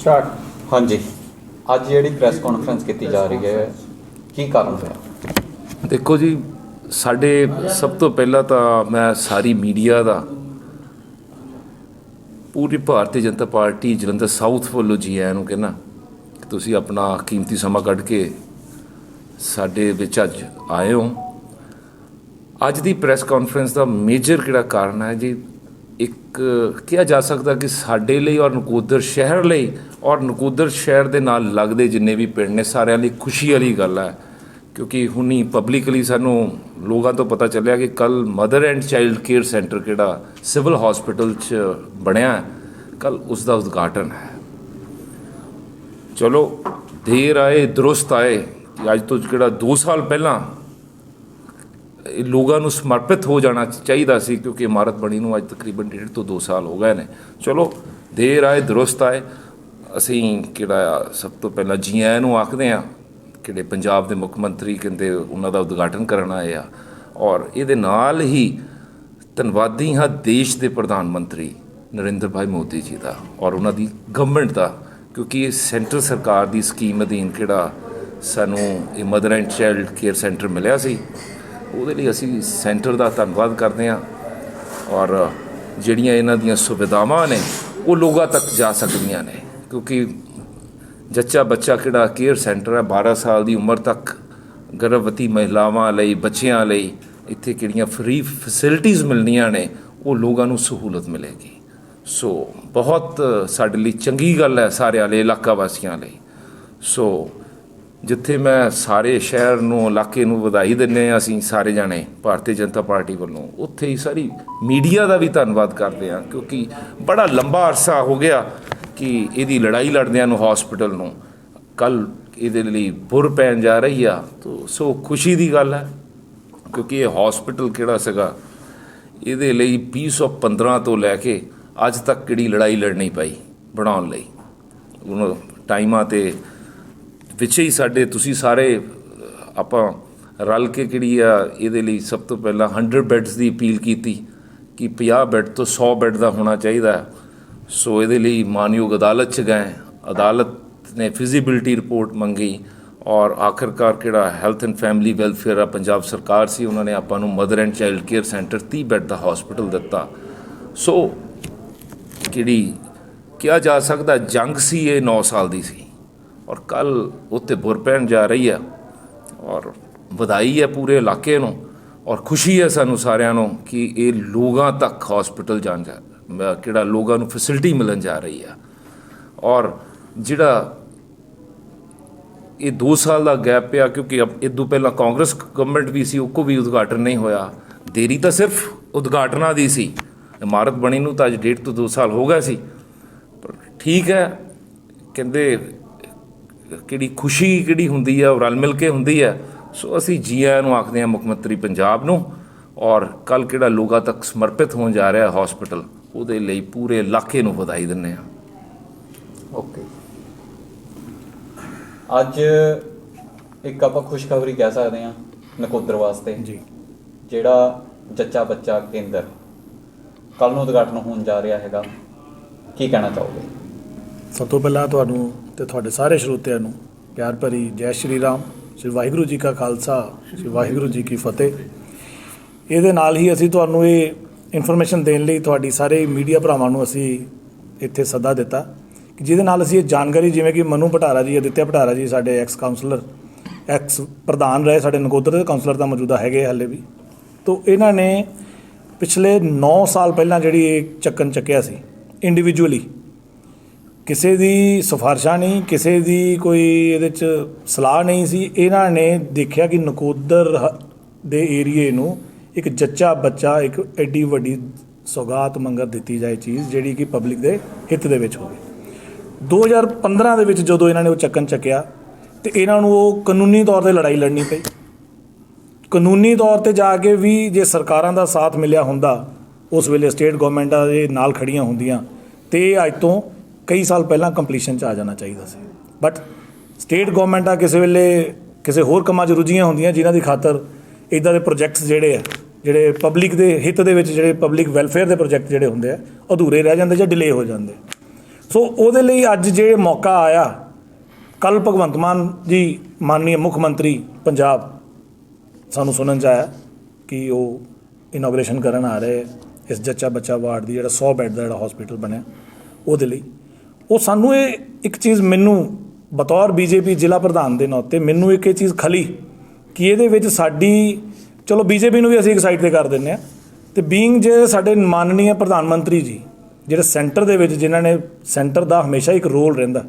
Start ਹਾਂਜੀ। ਅੱਜ ਜਿਹੜੀ ਪ੍ਰੈਸ ਕਾਨਫਰੰਸ ਕੀਤੀ ਜਾ ਰਹੀ ਹੈ ਕੀ ਕਾਰਨ ਹੋਇਆ? ਦੇਖੋ ਜੀ ਸਾਡੇ ਸਭ ਤੋਂ ਪਹਿਲਾਂ ਤਾਂ ਮੈਂ ਸਾਰੀ ਮੀਡੀਆ ਦਾ ਪੂਰੀ ਭਾਰਤੀ ਜਨਤਾ ਪਾਰਟੀ ਜਲੰਧਰ ਸਾਊਥ ਵੱਲੋਂ ਜੀ ਆਇਆਂ ਨੂੰ ਕਹਿੰਦਾ ਕਿ ਤੁਸੀਂ ਆਪਣਾ ਕੀਮਤੀ ਸਮਾਂ ਕੱਢ ਕੇ ਸਾਡੇ ਵਿੱਚ ਅੱਜ ਆਏ ਹੋ। ਅੱਜ ਦੀ ਪ੍ਰੈਸ ਕਾਨਫਰੰਸ ਦਾ ਮੇਜਰ ਕਿਹੜਾ ਕਾਰਨ ਹੈ ਜੀ? ਇੱਕ ਕਿਹਾ ਜਾ ਸਕਦਾ ਕਿ ਸਾਡੇ ਲਈ ਔਰ ਨਕੋਦਰ ਸ਼ਹਿਰ ਲਈ, ਔਰ ਨਕੋਦਰ ਸ਼ਹਿਰ ਦੇ ਨਾਲ ਲੱਗਦੇ ਜਿੰਨੇ ਵੀ ਪਿੰਡ ਨੇ, ਸਾਰਿਆਂ ਲਈ ਖੁਸ਼ੀ ਵਾਲੀ ਗੱਲ ਹੈ। ਕਿਉਂਕਿ ਹੁਣੀ ਪਬਲਿਕਲੀ ਸਾਨੂੰ ਲੋਕਾਂ ਤੋਂ ਪਤਾ ਚੱਲਿਆ ਕਿ ਕੱਲ mother and child care centre ਕਿਹੜਾ ਸਿਵਲ ਹਸਪੀਟਲ 'ਚ ਬਣਿਆ ਕੱਲ ਉਸ ਦਾ ਉਦਘਾਟਨ ਹੈ। ਚਲੋ, ਦੇਰ ਆਏ, ਦਰੁਸਤ ਆਏ ਅੱਜ ਤੋਂ ਜਿਹੜਾ 2 ਸਾਲ ਪਹਿਲਾਂ ਲੋਕਾਂ ਨੂੰ ਸਮਰਪਿਤ ਹੋ ਜਾਣਾ ਚਾਹੀਦਾ ਸੀ ਕਿਉਂਕਿ ਇਮਾਰਤ ਬਣੀ ਨੂੰ ਅੱਜ ਤਕਰੀਬਨ ਡੇਢ ਤੋਂ 2 ਸਾਲ ਹੋ ਗਏ ਨੇ। ਚਲੋ ਦੇਰ ਆਏ ਦਰੁਸਤ ਆਏ। ਅਸੀਂ ਕਿਹੜਾ ਆ, ਸਭ ਤੋਂ ਪਹਿਲਾਂ ਜੀ ਆਇਆਂ ਨੂੰ ਆਖਦੇ ਆ ਕਿਹੜੇ ਪੰਜਾਬ ਦੇ ਮੁੱਖ ਮੰਤਰੀ ਕਹਿੰਦੇ ਉਹਨਾਂ ਦਾ ਉਦਘਾਟਨ ਕਰਨ ਆਏ ਆ। ਔਰ ਇਹਦੇ ਨਾਲ ਹੀ ਧੰਨਵਾਦੀ ਹਾਂ ਦੇਸ਼ ਦੇ ਪ੍ਰਧਾਨ ਮੰਤਰੀ ਨਰਿੰਦਰ ਭਾਈ ਮੋਦੀ ਜੀ ਦਾ ਔਰ ਉਹਨਾਂ ਦੀ ਗਵਰਨਮੈਂਟ ਦਾ ਕਿਉਂਕਿ ਇਹ ਸੈਂਟਰ ਸਰਕਾਰ ਦੀ ਸਕੀਮ ਅਧੀਨ ਕਿਹੜਾ ਸਾਨੂੰ ਇਹ mother and child care centre ਮਿਲਿਆ ਸੀ। ਉਹਦੇ ਲਈ ਅਸੀਂ ਸੈਂਟਰ ਦਾ ਧੰਨਵਾਦ ਕਰਦੇ ਹਾਂ ਔਰ ਜਿਹੜੀਆਂ ਇਹਨਾਂ ਦੀਆਂ ਸੁਵਿਧਾਵਾਂ ਨੇ, ਉਹ ਲੋਕਾਂ ਤੱਕ ਜਾ ਸਕਦੀਆਂ ਨੇ। ਕਿਉਂਕਿ ਜੱਚਾ ਬੱਚਾ ਕਿਹੜਾ ਕੇਅਰ ਸੈਂਟਰ ਹੈ 12 ਸਾਲ ਦੀ ਉਮਰ ਤੱਕ ਗਰਭਵਤੀ ਮਹਿਲਾਵਾਂ ਲਈ, ਬੱਚਿਆਂ ਲਈ ਇੱਥੇ ਕਿਹੜੀਆਂ ਫ੍ਰੀ ਫੈਸਿਲਿਟੀਆਂ ਮਿਲਣੀਆਂ ਨੇ, ਉਹ ਲੋਕਾਂ ਨੂੰ ਸਹੂਲਤ ਮਿਲੇਗੀ। ਸੋ ਬਹੁਤ ਸਾਡੇ ਲਈ ਚੰਗੀ ਗੱਲ ਹੈ ਸਾਰਿਆਂ ਲਈ, ਇਲਾਕਾ ਵਾਸੀਆਂ ਲਈ। ਸੋ ਜਿੱਥੇ ਮੈਂ ਸਾਰੇ ਸ਼ਹਿਰ ਨੂੰ, ਇਲਾਕੇ ਨੂੰ ਵਧਾਈ ਦਿੰਨੇ ਹਾਂ, ਅਸੀਂ ਸਾਰੇ ਜਾਣੇ ਭਾਰਤੀ ਜਨਤਾ ਪਾਰਟੀ ਵੱਲੋਂ। ਉੱਥੇ ਹੀ ਸਾਰੀ ਮੀਡੀਆ ਦਾ ਵੀ ਧੰਨਵਾਦ ਕਰਦੇ ਹਾਂ, ਕਿਉਂਕਿ ਬੜਾ ਲੰਬਾ ਅਰਸਾ ਹੋ ਗਿਆ ਕਿ ਇਹਦੀ ਲੜਾਈ ਲੜਦਿਆਂ ਨੂੰ ਹਸਪੀਟਲ ਨੂੰ। ਕੱਲ ਇਹਦੇ ਲਈ ਬੁਰ ਪੈਣ ਜਾ ਰਹੀ ਆ, ਤੋ ਸੋ ਖੁਸ਼ੀ ਦੀ ਗੱਲ ਹੈ, ਕਿਉਂਕਿ ਇਹ ਹਸਪੀਟਲ ਕਿਹੜਾ ਸੀਗਾ? ਇਹਦੇ ਲਈ 2015 ਤੋਂ ਲੈ ਕੇ ਅੱਜ ਤੱਕ ਕਿਹੜੀ ਲੜਾਈ ਲੜਨੀ ਪਈ ਬਣਾਉਣ ਲਈ। ਉਹਨੂੰ ਟਾਈਮਾਂ ਤੇ ਵਿੱਚ ਹੀ ਸਾਡੇ, ਤੁਸੀਂ ਸਾਰੇ ਆਪਾਂ ਰਲ ਕੇ ਕਿਹੜੀ ਆ, ਇਹਦੇ ਲਈ ਸਭ ਤੋਂ ਪਹਿਲਾਂ 100 ਬੈੱਡਸ ਦੀ ਅਪੀਲ ਕੀਤੀ ਕਿ 50 ਬੈੱਡ ਤੋਂ 100 ਬੈੱਡ ਦਾ ਹੋਣਾ ਚਾਹੀਦਾ ਸੋ ਇਹਦੇ ਲਈ ਮਾਨਯੋਗ ਅਦਾਲਤ ਚ ਗਏ, ਅਦਾਲਤ ਨੇ ਫਿਜ਼ੀਬਿਲਟੀ ਰਿਪੋਰਟ ਮੰਗੀ ਔਰ ਆਖਰਕਾਰ ਕਿਹੜਾ ਹੈਲਥ ਐਂਡ ਫੈਮਿਲੀ ਵੈਲਫੇਅਰ ਆ, ਪੰਜਾਬ ਸਰਕਾਰ ਸੀ, ਉਹਨਾਂ ਨੇ ਆਪਾਂ ਨੂੰ mother and child care centre 30 bed the hospital ਦਿੱਤਾ। ਸੋ ਕਿਹੜੀ, ਕਿਹਾ ਜਾ ਸਕਦਾ ਜੰਗ ਸੀ, ਇਹ 9 ਸਾਲ ਦੀ ਸੀ। ਔਰ ਕੱਲ ਉੱਤੇ ਬੁਰ ਪੈਣ ਜਾ ਰਹੀ ਹੈ ਔਰ ਵਧਾਈ ਹੈ ਪੂਰੇ ਇਲਾਕੇ ਨੂੰ ਔਰ ਖੁਸ਼ੀ ਹੈ ਸਾਨੂੰ ਸਾਰਿਆਂ ਨੂੰ ਕਿ ਇਹ ਲੋਕਾਂ ਤੱਕ ਹਸਪੀਟਲ ਜਾਣ ਜਾ ਕਿਹੜਾ ਲੋਕਾਂ ਨੂੰ ਫੈਸਿਲਿਟੀ ਮਿਲਣ ਜਾ ਰਹੀ ਹੈ ਔਰ ਜਿਹੜਾ ਇਹ 2 ਸਾਲ ਦਾ ਗੈਪ ਪਿਆ ਕਿਉਂਕਿ ਅਬ ਇਹ ਤੋਂ ਪਹਿਲਾਂ ਕਾਂਗਰਸ ਗਵਰਨਮੈਂਟ ਵੀ ਸੀ ਉਹ ਕੋ ਵੀ ਉਦਘਾਟਨ ਨਹੀਂ ਹੋਇਆ। ਦੇਰੀ ਤਾਂ ਸਿਰਫ ਉਦਘਾਟਨਾਂ ਦੀ ਸੀ। ਇਮਾਰਤ ਬਣੀ ਨੂੰ ਤਾਂ ਅੱਜ ਡੇਢ ਤੋਂ 2 ਸਾਲ ਹੋ ਗਏ ਸੀ। ਪਰ ਠੀਕ ਹੈ, ਕਹਿੰਦੇ ਕਿਹੜੀ ਖੁਸ਼ੀ ਕਿਹੜੀ ਹੁੰਦੀ ਹੈ ਉਹ ਰਲ ਮਿਲ ਕੇ ਹੁੰਦੀ ਹੈ ਸੋ ਅਸੀਂ ਜੀ ਆਇਆਂ ਨੂੰ ਆਖਦੇ ਹਾਂ ਮੁੱਖ ਮੰਤਰੀ ਪੰਜਾਬ ਨੂੰ ਔਰ ਕੱਲ ਕਿਹੜਾ ਲੋਕਾਂ ਤੱਕ ਸਮਰਪਿਤ ਹੋਣ ਜਾ ਰਿਹਾ ਹਸਪੀਟਲ ਉਹਦੇ ਲਈ ਪੂਰੇ ਇਲਾਕੇ ਨੂੰ ਵਧਾਈ ਦਿੰਦੇ ਹਾਂ। ਓਕੇ ਅੱਜ ਇੱਕ ਆਪਾਂ ਖੁਸ਼ਖਬਰੀ ਕਹਿ ਸਕਦੇ ਹਾਂ ਨਕੋਦਰ ਵਾਸਤੇ ਜੀ। ਜਿਹੜਾ ਜੱਚਾ ਬੱਚਾ ਕੇਂਦਰ ਕੱਲ ਨੂੰ ਉਦਘਾਟਨ ਹੋਣ ਜਾ ਰਿਹਾ ਹੈਗਾ। ਕੀ ਕਹਿਣਾ ਚਾਹੋਗੇ? ਸਭ ਤੋਂ ਪਹਿਲਾਂ ਤੁਹਾਨੂੰ ਤੇ ਤੁਹਾਡੇ ਸਾਰੇ ਸਰੋਤਿਆਂ ਨੂੰ ਪਿਆਰ ਭਰੀ ਜੈ ਸ਼੍ਰੀ ਰਾਮ, ਸ਼੍ਰੀ ਵਾਹਿਗੁਰੂ ਜੀ ਕਾ ਖਾਲਸਾ, ਸ਼੍ਰੀ ਵਾਹਿਗੁਰੂ ਜੀ ਕੀ ਫਤਿਹ। ਇਹਦੇ ਨਾਲ ਹੀ ਅਸੀਂ ਤੁਹਾਨੂੰ ਇਹ ਇਨਫੋਰਮੇਸ਼ਨ ਦੇਣ ਲਈ ਤੁਹਾਡੀ ਸਾਰੇ ਮੀਡੀਆ ਭਰਾਵਾਂ ਨੂੰ ਅਸੀਂ ਇੱਥੇ ਸੱਦਾ ਦਿੱਤਾ ਕਿ ਜਿਹਦੇ ਨਾਲ ਅਸੀਂ ਇਹ ਜਾਣਕਾਰੀ, ਜਿਵੇਂ ਕਿ ਮਨੂ ਭਟਾਰਾ ਜੀ, ਅਦਿੱਤਿਆ ਭਟਾਰਾ ਜੀ, ਸਾਡੇ ਐਕਸ ਕਾਉਂਸਲਰ ਐਕਸ ਪ੍ਰਧਾਨ ਰਹੇ, ਸਾਡੇ ਨਗੋਦਰ ਦੇ ਕਾਉਂਸਲਰ ਤਾਂ ਮੌਜੂਦਾ ਹੈਗੇ ਹਾਲੇ ਵੀ। ਤੋਂ ਇਹਨਾਂ ਨੇ ਪਿਛਲੇ 9 ਸਾਲ ਪਹਿਲਾਂ ਜਿਹੜੀ ਇਹ ਚੱਕਨ ਚੱਕਿਆ ਸੀ ਇੰਡੀਵਿਜੂਅਲੀ ਕਿਸੇ ਦੀ ਸਿਫਾਰਿਸ਼ਾਂ ਨਹੀਂ, ਕਿਸੇ ਦੀ ਕੋਈ ਇਹਦੇ ਚ ਸਲਾਹ ਨਹੀਂ ਸੀ। ਇਹਨਾਂ ਨੇ ਦੇਖਿਆ ਕਿ ਨਕੋਦਰ ਦੇ ਏਰੀਏ ਨੂੰ ਇੱਕ ਜੱਚਾ ਬੱਚਾ, ਇੱਕ ਐਡੀ ਵੱਡੀ ਸੌਗਾਤ ਮੰਗਰ ਦਿੱਤੀ ਜਾਏ ਚੀਜ਼, ਜਿਹੜੀ ਕਿ ਪਬਲਿਕ ਦੇ ਹਿੱਤ ਦੇ ਵਿੱਚ ਹੋਵੇ। 2015 ਦੇ ਵਿੱਚ ਜਦੋਂ ਇਹਨਾਂ ਨੇ ਉਹ ਚੱਕਨ ਚੱਕਿਆ, ਤੇ ਇਹਨਾਂ ਨੂੰ ਉਹ ਕਾਨੂੰਨੀ ਤੌਰ ਤੇ ਲੜਾਈ ਲੜਨੀ ਪਈ। ਕਾਨੂੰਨੀ ਤੌਰ ਤੇ ਜਾ ਕੇ ਵੀ ਜੇ ਸਰਕਾਰਾਂ ਦਾ ਸਾਥ ਮਿਲਿਆ ਹੁੰਦਾ, ਉਸ ਵੇਲੇ ਸਟੇਟ ਗਵਰਨਮੈਂਟਾਂ ਦੇ ਨਾਲ ਖੜੀਆਂ ਹੁੰਦੀਆਂ, ਤੇ ਇਹ ਅੱਜ ਤੋਂ ਕਈ ਸਾਲ ਪਹਿਲਾਂ ਕੰਪਲੀਸ਼ਨ ਚ ਆ ਜਾਣਾ ਚਾਹੀਦਾ ਸੀ। ਬਟ ਸਟੇਟ ਗਵਰਨਮੈਂਟਾਂ ਕਿਸੇ ਵੇਲੇ ਕਿਸੇ ਹੋਰ ਕੰਮਾਂ 'ਚ ਰੁੱਝੀਆਂ ਹੁੰਦੀਆਂ ਜਿਨ੍ਹਾਂ ਦੀ ਖਾਤਰ ਇਦਾਂ ਦੇ ਪ੍ਰੋਜੈਕਟਸ ਜਿਹੜੇ ਆ, ਜਿਹੜੇ ਪਬਲਿਕ ਦੇ ਹਿੱਤ ਦੇ ਵਿੱਚ, ਜਿਹੜੇ ਪਬਲਿਕ ਵੈਲਫੇਅਰ ਦੇ ਪ੍ਰੋਜੈਕਟ ਜਿਹੜੇ ਹੁੰਦੇ ਆ, ਅਧੂਰੇ ਰਹਿ ਜਾਂਦੇ ਜਾਂ ਡਿਲੇ ਹੋ ਜਾਂਦੇ। ਸੋ ਉਹਦੇ ਲਈ ਅੱਜ ਜੇ ਮੌਕਾ ਆਇਆ ਕੱਲ ਭਗਵੰਤ ਮਾਨ ਜੀ ਮਾਨਨੀय ਮੁੱਖ ਮੰਤਰੀ ਪੰਜਾਬ ਸਾਨੂੰ ਸੁਣਨ ਚ ਆਇਆ ਕਿ ਉਹ ਇਨੋਗ੍ਰੇਸ਼ਨ ਕਰਨ ਆ ਰਹੇ, ਇਸ ਜੱਚਾ ਬੱਚਾ ਵਾਰਡ ਦੀ ਜਿਹੜਾ 100 ਬੈੱਡ ਦਾ ਜਿਹੜਾ ਹਸਪੀਟਲ ਬਣਿਆ, ਉਹਦੇ ਲਈ ਉਹ ਸਾਨੂੰ ਇਹ ਇੱਕ ਚੀਜ਼ ਮੈਨੂੰ ਬਤੌਰ ਬੀਜੇਪੀ ਜ਼ਿਲ੍ਹਾ ਪ੍ਰਧਾਨ ਦੇ ਨਾਤੇ ਮੈਨੂੰ ਇੱਕ ਇਹ ਚੀਜ਼ ਖਲੀ ਕਿ ਇਹਦੇ ਵਿੱਚ ਸਾਡੀ, ਚਲੋ ਬੀਜੇਪੀ ਨੂੰ ਵੀ ਅਸੀਂ ਇੱਕ ਸਾਈਡ ਤੇ ਕਰ ਦਿੰਨੇ ਆ ਤੇ ਬੀਇੰਗ ਜੇ ਸਾਡੇ ਮਾਨਨੀय ਪ੍ਰਧਾਨ ਮੰਤਰੀ ਜੀ, ਜਿਹੜੇ ਸੈਂਟਰ ਦੇ ਵਿੱਚ ਜਿਨ੍ਹਾਂ ਨੇ ਸੈਂਟਰ ਦਾ ਹਮੇਸ਼ਾ ਇੱਕ ਰੋਲ ਰਹਿੰਦਾ,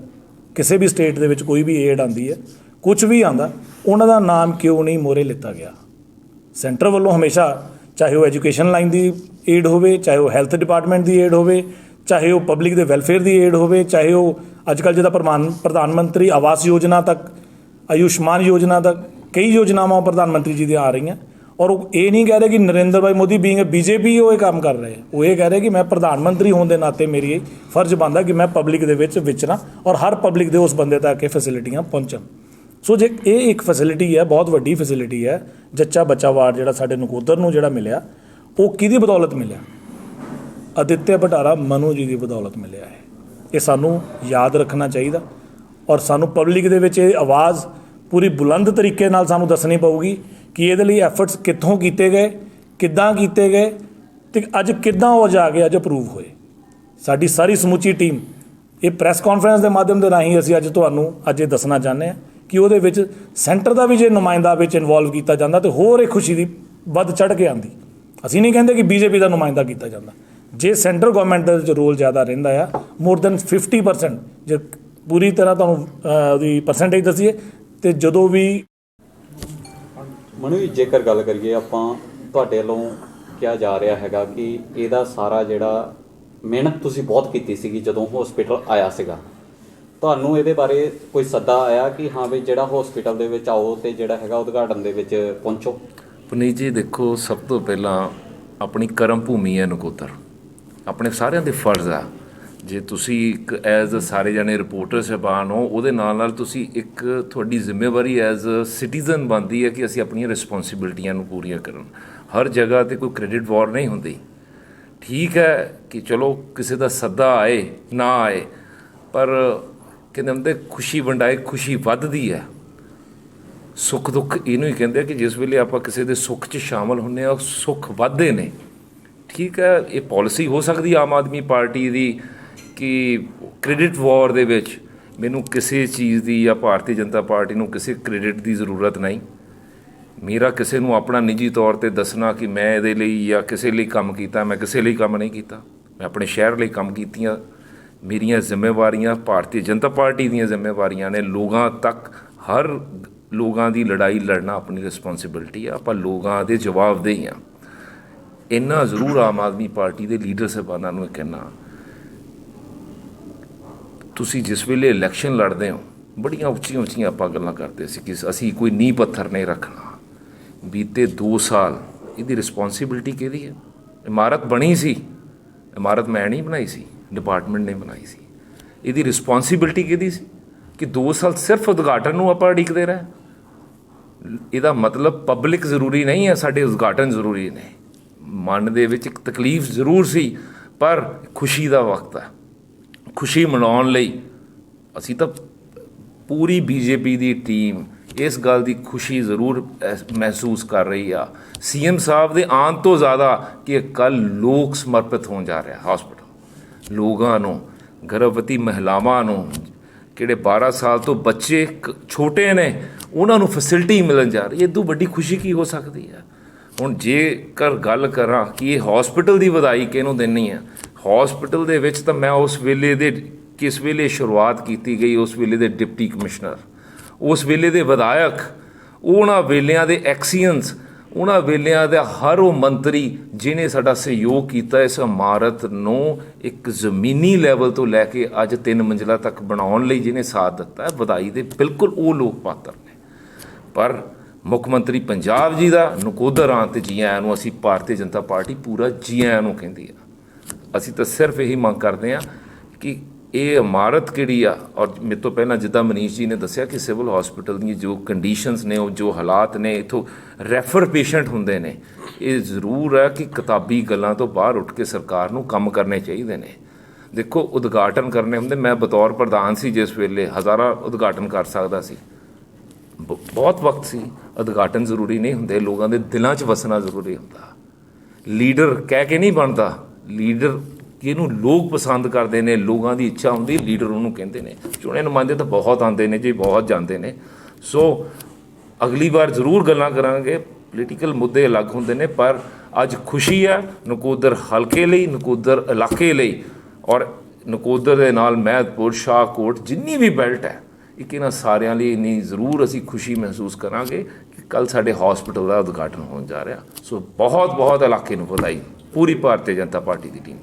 ਕਿਸੇ ਵੀ ਸਟੇਟ ਦੇ ਵਿੱਚ ਕੋਈ ਵੀ ਏਡ ਆਂਦੀ ਹੈ ਕੁਝ ਵੀ ਆਂਦਾ ਉਹਨਾਂ ਦਾ ਨਾਮ ਕਿਉਂ ਨਹੀਂ ਮੋਰੇ ਲਿੱਤਾ ਗਿਆ? ਸੈਂਟਰ ਵੱਲੋਂ ਹਮੇਸ਼ਾ ਚਾਹੇ ਉਹ ਐਜੂਕੇਸ਼ਨ ਲਾਈਨ ਦੀ ਏਡ ਹੋਵੇ, ਚਾਹੇ ਉਹ ਹੈਲਥ ਡਿਪਾਰਟਮੈਂਟ ਦੀ ਏਡ ਹੋਵੇ ਚਾਹੇ ਉਹ ਪਬਲਿਕ ਦੇ ਵੈਲਫੇਅਰ ਦੀ ਏਡ ਹੋਵੇ, ਚਾਹੇ ਉਹ ਅੱਜ ਕੱਲ੍ਹ ਜਿਹਦਾ ਪ੍ਰਧਾਨ ਪ੍ਰਧਾਨ ਮੰਤਰੀ ਆਵਾਸ ਯੋਜਨਾ ਤੱਕ, ਆਯੁਸ਼ਮਾਨ ਯੋਜਨਾ ਤੱਕ, ਕਈ ਯੋਜਨਾਵਾਂ ਪ੍ਰਧਾਨ ਮੰਤਰੀ ਜੀ ਦੀਆਂ ਆ ਰਹੀਆਂ। ਔਰ ਉਹ ਇਹ ਨਹੀਂ ਕਹਿ ਰਹੇ ਕਿ ਨਰਿੰਦਰ ਭਾਈ ਮੋਦੀ ਬੀਇੰਗ ਬੀਜੇਪੀ ਉਹ ਇਹ ਕੰਮ ਕਰ ਰਹੇ ਉਹ ਇਹ ਕਹਿ ਰਹੇ ਕਿ ਮੈਂ ਪ੍ਰਧਾਨ ਮੰਤਰੀ ਹੋਣ ਦੇ ਨਾਤੇ ਮੇਰੀ ਇਹ ਫਰਜ਼ ਬਣਦਾ ਕਿ ਮੈਂ ਪਬਲਿਕ ਦੇ ਵਿੱਚ ਵਿਚਰਾਂ ਔਰ ਹਰ ਪਬਲਿਕ ਦੇ ਉਸ ਬੰਦੇ ਤੱਕ ਇਹ ਫੈਸਿਲਿਟੀਆਂ ਪਹੁੰਚਣ। ਸੋ ਜੇ ਇਹ ਇੱਕ ਫੈਸਿਲਿਟੀ ਹੈ, ਬਹੁਤ ਵੱਡੀ ਫੈਸਿਲਿਟੀ ਹੈ, ਜੱਚਾ ਬੱਚਾ ਵਾਰਡ ਜਿਹੜਾ ਸਾਡੇ ਨਕੋਦਰ ਨੂੰ ਜਿਹੜਾ ਮਿਲਿਆ, ਉਹ ਕਿਹਦੀ ਬਦੌਲਤ ਮਿਲਿਆ? ਅਦਿੱਤਿਆ ਭਟਾਰਾ ਮਨੂ ਜੀ ਦੀ ਬਦੌਲਤ ਮਿਲਿਆ ਹੈ। ਇਹ ਸਾਨੂੰ ਯਾਦ ਰੱਖਣਾ ਚਾਹੀਦਾ ਔਰ ਸਾਨੂੰ ਪਬਲਿਕ ਦੇ ਵਿੱਚ ਇਹ ਆਵਾਜ਼ ਪੂਰੀ ਬੁਲੰਦ ਤਰੀਕੇ ਨਾਲ ਸਾਨੂੰ ਦੱਸਣੀ ਪਊਗੀ ਕਿ ਇਹਦੇ ਲਈ ਐਫਰਟਸ ਕਿੱਥੋਂ ਕੀਤੇ ਗਏ, ਕਿੱਦਾਂ ਕੀਤੇ ਗਏ ਤੇ ਅੱਜ ਕਿੱਦਾਂ ਉਹ ਜਾ ਕੇ ਅੱਜ ਅਪਰੂਵ ਹੋਏ। ਸਾਡੀ ਸਾਰੀ ਸਮੁੱਚੀ ਟੀਮ ਇਹ ਪ੍ਰੈਸ ਕਾਨਫਰੰਸ ਦੇ ਮਾਧਿਅਮ ਦੇ ਰਾਹੀਂ ਅਸੀਂ ਅੱਜ ਤੁਹਾਨੂੰ ਅੱਜ ਇਹ ਦੱਸਣਾ ਚਾਹੁੰਦੇ ਹਾਂ ਕਿ ਉਹਦੇ ਵਿੱਚ ਸੈਂਟਰ ਦਾ ਵੀ ਜੇ ਨੁਮਾਇੰਦਾ ਵਿੱਚ ਇਨਵੋਲਵ ਕੀਤਾ ਜਾਂਦਾ ਤੇ ਹੋਰ ਇਹ ਖੁਸ਼ੀ ਦੀ ਵੱਧ ਚੜ ਕੇ ਆਂਦੀ ਅਸੀਂ ਨਹੀਂ ਕਹਿੰਦੇ ਕਿ ਬੀਜੇਪੀ ਦਾ ਨੁਮਾਇੰਦਾ ਕੀਤਾ ਜਾਂਦਾ। ਜੇ ਸੈਂਟਰ ਗਵਰਨਮੈਂਟ ਦਾ ਵਿੱਚ ਰੋਲ ਜ਼ਿਆਦਾ ਰਹਿੰਦਾ ਆ ਮੋਰ ਦੈਨ 50% ਜੇ ਪੂਰੀ ਤਰ੍ਹਾਂ ਤੁਹਾਨੂੰ ਉਹਦੀ ਪਰਸੈਂਟੇਜ ਦਸੀਏ ਤੇ ਜਦੋਂ ਵੀ ਮਨੂ ਜੀ ਜੇਕਰ ਗੱਲ ਕਰੀਏ ਆਪਾਂ ਤੁਹਾਡੇ ਵੱਲੋਂ ਕਿਹਾ ਜਾ ਰਿਹਾ ਹੈਗਾ ਕਿ ਇਹਦਾ ਸਾਰਾ ਜਿਹੜਾ ਮਿਹਨਤ ਤੁਸੀਂ ਬਹੁਤ ਕੀਤੀ ਸੀਗੀ ਜਦੋਂ ਹਸਪੀਟਲ ਆਇਆ ਸੀਗਾ। ਤੁਹਾਨੂੰ ਇਹਦੇ ਬਾਰੇ ਕੋਈ ਸੱਦਾ ਆਇਆ ਕਿ ਹਾਂ ਵੀ ਜਿਹੜਾ ਹਸਪੀਟਲ ਦੇ ਵਿੱਚ ਆਓ ਤੇ ਜਿਹੜਾ ਹੈਗਾ ਉਦਘਾਟਨ ਦੇ ਵਿੱਚ ਪਹੁੰਚੋ? ਪੁਨੀਤ ਜੀ ਦੇਖੋ ਸਭ ਤੋਂ ਪਹਿਲਾਂ ਆਪਣੀ ਕਰਮ ਭੂਮੀ ਹੈ ਨਕੋਦਰ। ਆਪਣੇ ਸਾਰਿਆਂ ਦੇ ਫਰਜ਼ ਆ। ਜੇ ਤੁਸੀਂ ਇੱਕ ਐਜ਼ ਅ ਸਾਰੇ ਜਣੇ ਰਿਪੋਰਟਰ ਸਹਿਬਾਨ ਹੋ, ਉਹਦੇ ਨਾਲ ਨਾਲ ਤੁਸੀਂ ਇੱਕ ਤੁਹਾਡੀ ਜ਼ਿੰਮੇਵਾਰੀ ਐਜ਼ ਅ ਸਿਟੀਜ਼ਨ ਬਣਦੀ ਹੈ ਕਿ ਅਸੀਂ ਆਪਣੀਆਂ ਰਿਸਪੌਂਸਿਬਿਲਟੀਆਂ ਨੂੰ ਪੂਰੀਆਂ ਕਰਨ। ਹਰ ਜਗ੍ਹਾ ਤੇ ਕੋਈ ਕ੍ਰੈਡਿਟ ਵਾਰ ਨਹੀਂ ਹੁੰਦੀ। ਠੀਕ ਹੈ ਕਿ ਚਲੋ ਕਿਸੇ ਦਾ ਸੱਦਾ ਆਏ, ਨਾ ਆਏ, ਪਰ ਕਹਿੰਦੇ ਹੁੰਦੇ, ਖੁਸ਼ੀ ਵੰਡਾਏ, ਖੁਸ਼ੀ ਵੱਧਦੀ ਹੈ। ਸੁੱਖ ਦੁੱਖ ਇਹਨੂੰ ਹੀ ਕਹਿੰਦੇ ਆ ਕਿ ਜਿਸ ਵੇਲੇ ਆਪਾਂ ਕਿਸੇ ਦੇ ਸੁੱਖ 'ਚ ਸ਼ਾਮਲ ਹੁੰਨੇ ਆ, ਸੁੱਖ ਵੱਧਦੇ ਨੇ। ਠੀਕ ਹੈ, ਇਹ ਪਾਲਿਸੀ ਹੋ ਸਕਦੀ ਆਮ ਆਦਮੀ ਪਾਰਟੀ ਦੀ ਕਿ ਕ੍ਰੈਡਿਟ ਵਾਰ ਦੇ ਵਿੱਚ ਮੈਨੂੰ ਕਿਸੇ ਚੀਜ਼ ਦੀ ਜਾਂ ਭਾਰਤੀ ਜਨਤਾ ਪਾਰਟੀ ਨੂੰ ਕਿਸੇ ਕ੍ਰੈਡਿਟ ਦੀ ਜ਼ਰੂਰਤ ਨਹੀਂ। ਮੇਰਾ ਕਿਸੇ ਨੂੰ ਆਪਣਾ ਨਿੱਜੀ ਤੌਰ ਤੇ ਦੱਸਣਾ ਕਿ ਮੈਂ ਇਹਦੇ ਲਈ ਜਾਂ ਕਿਸੇ ਲਈ ਕੰਮ ਕੀਤਾ, ਮੈਂ ਕਿਸੇ ਲਈ ਕੰਮ ਨਹੀਂ ਕੀਤਾ। ਮੈਂ ਆਪਣੇ ਸ਼ਹਿਰ ਲਈ ਕੰਮ ਕੀਤੀਆਂ, ਮੇਰੀਆਂ ਜ਼ਿੰਮੇਵਾਰੀਆਂ ਭਾਰਤੀ ਜਨਤਾ ਪਾਰਟੀ ਦੀਆਂ ਜ਼ਿੰਮੇਵਾਰੀਆਂ ਨੇ। ਲੋਕਾਂ ਤੱਕ ਹਰ ਲੋਕਾਂ ਦੀ ਲੜਾਈ ਲੜਨਾ ਆਪਣੀ ਰਿਸਪੌਂਸਿਬਿਲਟੀ ਆ। ਆਪਾਂ ਲੋਕਾਂ ਦੇ ਜਵਾਬਦੇਹੀ ਆ। ਇੰਨਾ ਜ਼ਰੂਰ ਆਮ ਆਦਮੀ ਪਾਰਟੀ ਦੇ ਲੀਡਰ ਸਾਹਿਬਾਨਾਂ ਨੂੰ ਇਹ ਕਹਿਣਾ, ਤੁਸੀਂ ਜਿਸ ਵੇਲੇ ਇਲੈਕਸ਼ਨ ਲੜਦੇ ਹੋ, ਬੜੀਆਂ ਉੱਚੀਆਂ ਉੱਚੀਆਂ ਆਪਾਂ ਗੱਲਾਂ ਕਰਦੇ ਸੀ ਕਿ ਅਸੀਂ ਕੋਈ ਨੀਂਹ ਪੱਥਰ ਨਹੀਂ ਰੱਖਣਾ। ਬੀਤੇ 2 ਸਾਲ ਇਹਦੀ ਰਿਸਪੌਂਸਿਬਿਲਟੀ ਕਿਹਦੀ ਹੈ? ਇਮਾਰਤ ਬਣੀ ਸੀ, ਇਮਾਰਤ ਮੈਂ ਨਹੀਂ ਬਣਾਈ ਸੀ ਡਿਪਾਰਟਮੈਂਟ ਨੇ ਬਣਾਈ ਸੀ। ਇਹਦੀ ਰਿਸਪੌਂਸਿਬਿਲਟੀ ਕਿਹਦੀ ਸੀ? ਕਿ 2 ਸਾਲ ਸਿਰਫ ਉਦਘਾਟਨ ਨੂੰ ਆਪਾਂ ਉਡੀਕਦੇ ਰਹੇ। ਇਹਦਾ ਮਤਲਬ ਪਬਲਿਕ ਜ਼ਰੂਰੀ ਨਹੀਂ ਹੈ, ਸਾਡੇ ਉਦਘਾਟਨ ਜ਼ਰੂਰੀ ਨੇ। ਮਨ ਦੇ ਵਿੱਚ ਇੱਕ ਤਕਲੀਫ ਜ਼ਰੂਰ ਸੀ, ਪਰ ਖੁਸ਼ੀ ਦਾ ਵਕਤ ਹੈ। ਖੁਸ਼ੀ ਮਨਾਉਣ ਲਈ ਅਸੀਂ ਤਾਂ ਪੂਰੀ ਬੀਜੇਪੀ ਦੀ ਟੀਮ ਇਸ ਗੱਲ ਦੀ ਖੁਸ਼ੀ ਜ਼ਰੂਰ ਮਹਿਸੂਸ ਕਰ ਰਹੀ ਆ। ਸੀਐਮ ਸਾਹਿਬ ਦੇ ਆਉਣ ਤੋਂ ਜ਼ਿਆਦਾ ਕਿ ਕੱਲ ਲੋਕ ਸਮਰਪਿਤ ਹੋਣ ਜਾ ਰਿਹਾ ਹਸਪੀਟਲ ਲੋਕਾਂ ਨੂੰ, ਗਰਭਵਤੀ ਮਹਿਲਾਵਾਂ ਨੂੰ ਕਿਹੜੇ 12 ਸਾਲ ਤੋਂ ਬੱਚੇ ਕ- ਛੋਟੇ ਨੇ, ਉਹਨਾਂ ਨੂੰ ਫੈਸਿਲਿਟੀ ਮਿਲਣ ਜਾ ਰਹੀ ਹੈ। ਇਹ ਤੋਂ ਵੱਡੀ ਖੁਸ਼ੀ ਕੀ ਹੋ ਸਕਦੀ ਹੈ? ਹੁਣ ਜੇਕਰ ਗੱਲ ਕਰਾਂ ਕਿ ਇਹ ਹਸਪੀਟਲ ਦੀ ਵਧਾਈ ਕਿਹਨੂੰ ਦੇਣੀ ਹੈ ਹਸਪੀਟਲ ਦੇ ਵਿੱਚ ਤਾਂ ਮੈਂ ਉਸ ਵੇਲੇ ਦੇ, ਕਿਸ ਵੇਲੇ ਸ਼ੁਰੂਆਤ ਕੀਤੀ ਗਈ? ਉਸ ਵੇਲੇ ਦੇ ਡਿਪਟੀ ਕਮਿਸ਼ਨਰ। ਉਸ ਵੇਲੇ ਦੇ ਵਿਧਾਇਕ, ਉਹਨਾਂ ਵੇਲਿਆਂ ਦੇ ਐਕਸੀਅੰਸ ਉਹਨਾਂ ਵੇਲਿਆਂ ਦਾ ਹਰ ਉਹ ਮੰਤਰੀ ਜਿਨੇ ਸਾਡਾ ਸਹਿਯੋਗ ਕੀਤਾ ਇਸ ਇਮਾਰਤ ਨੂੰ ਇੱਕ ਜ਼ਮੀਨੀ ਲੈਵਲ ਤੋਂ ਲੈ ਕੇ ਅੱਜ ਤਿੰਨ ਮੰਜ਼ਿਲਾ ਤੱਕ ਬਣਾਉਣ ਲਈ ਜਿਨੇ ਸਾਥ ਦਿੱਤਾ ਹੈ ਵਧਾਈ ਦੇ ਬਿਲਕੁਲ ਉਹ ਲੋਕ ਪਾਤਰ ਨੇ। ਪਰ ਮੁੱਖ ਮੰਤਰੀ ਪੰਜਾਬ ਜੀ ਦਾ ਨਕੋਦਰ ਆਉਣ ਤੇ ਜੀ ਆਇਆਂ ਨੂੰ ਅਸੀਂ ਭਾਰਤੀ ਜਨਤਾ ਪਾਰਟੀ ਪੂਰਾ ਜੀ ਆਇਆਂ ਨੂੰ ਕਹਿੰਦੀ ਆ। ਅਸੀਂ ਤਾਂ ਸਿਰਫ ਇਹੀ ਮੰਗ ਕਰਦੇ ਆ ਕਿ ਇਹ ਇਮਾਰਤ ਕਿਹੜੀ ਆ? ਔਰ ਮੇਰੇ ਤੋਂ ਪਹਿਲਾਂ ਜਿੱਦਾਂ ਮਨੀਸ਼ ਜੀ ਨੇ ਦੱਸਿਆ ਕਿ ਸਿਵਲ ਹਸਪੀਟਲ ਦੀਆਂ ਜੋ ਕੰਡੀਸ਼ਨਸ ਨੇ, ਉਹ ਜੋ ਹਾਲਾਤ ਨੇ, ਇਥੋਂ ਰੈਫਰ ਪੇਸ਼ੈਂਟ ਹੁੰਦੇ ਨੇ। ਇਹ ਜ਼ਰੂਰ ਆ ਕਿ ਕਿਤਾਬੀ ਗੱਲਾਂ ਤੋਂ ਬਾਹਰ ਉੱਠ ਕੇ ਸਰਕਾਰ ਨੂੰ ਕੰਮ ਕਰਨੇ ਚਾਹੀਦੇ ਨੇ। ਦੇਖੋ, ਉਦਘਾਟਨ ਕਰਨੇ ਹੁੰਦੇ, ਮੈਂ ਬਤੌਰ ਪ੍ਰਧਾਨ ਸੀ ਜਿਸ ਵੇਲੇ ਹਜ਼ਾਰਾਂ ਉਦਘਾਟਨ ਕਰ ਸਕਦਾ ਸੀ। ਬਹੁਤ ਵਕਤ ਸੀ, ਉਦਘਾਟਨ ਜ਼ਰੂਰੀ ਨਹੀਂ ਹੁੰਦੇ, ਲੋਕਾਂ ਦੇ ਦਿਲਾਂ 'ਚ ਵਸਣਾ ਜ਼ਰੂਰੀ ਹੁੰਦਾ। ਲੀਡਰ ਕਹਿ ਕੇ ਨਹੀਂ ਬਣਦਾ, ਲੀਡਰ ਕਿਹਨੂੰ ਲੋਕ ਪਸੰਦ ਕਰਦੇ ਨੇ, ਲੋਕਾਂ ਦੀ ਇੱਛਾ ਹੁੰਦੀ, ਲੀਡਰ ਉਹਨੂੰ ਕਹਿੰਦੇ ਨੇ। ਚੁਣੇ ਨੁਮਾਇੰਦੇ ਤਾਂ ਬਹੁਤ ਆਉਂਦੇ ਨੇ ਜੀ, ਬਹੁਤ ਜਾਂਦੇ ਨੇ। ਸੋ, ਅਗਲੀ ਵਾਰ ਜ਼ਰੂਰ ਗੱਲਾਂ ਕਰਾਂਗੇ ਪੋਲੀਟੀਕਲ ਮੁੱਦੇ ਅਲੱਗ ਹੁੰਦੇ ਨੇ, ਪਰ ਅੱਜ ਖੁਸ਼ੀ ਹੈ ਨਕੋਦਰ ਹਲਕੇ ਲਈ, ਨਕੋਦਰ ਇਲਾਕੇ ਲਈ। ਔਰ ਨਕੋਦਰ ਦੇ ਨਾਲ ਮਹਿਦਪੁਰ ਸ਼ਾਹਕੋਟ, ਜਿੰਨੀ ਵੀ ਬੈਲਟ ਹੈ ਇੱਕ ਇਹਨਾਂ ਸਾਰਿਆਂ ਲਈ ਇੰਨੀ ਜ਼ਰੂਰ ਅਸੀਂ ਖੁਸ਼ੀ ਮਹਿਸੂਸ ਕਰਾਂਗੇ ਕਿ ਕੱਲ ਸਾਡੇ ਹਸਪੀਟਲ ਦਾ ਉਦਘਾਟਨ ਹੋਣ ਜਾ ਰਿਹਾ। ਸੋ ਬਹੁਤ ਬਹੁਤ ਇਲਾਕੇ ਨੂੰ ਵਧਾਈ। ਪੂਰੀ ਭਾਰਤੀ ਜਨਤਾ ਪਾਰਟੀ ਦੀ ਟੀਮ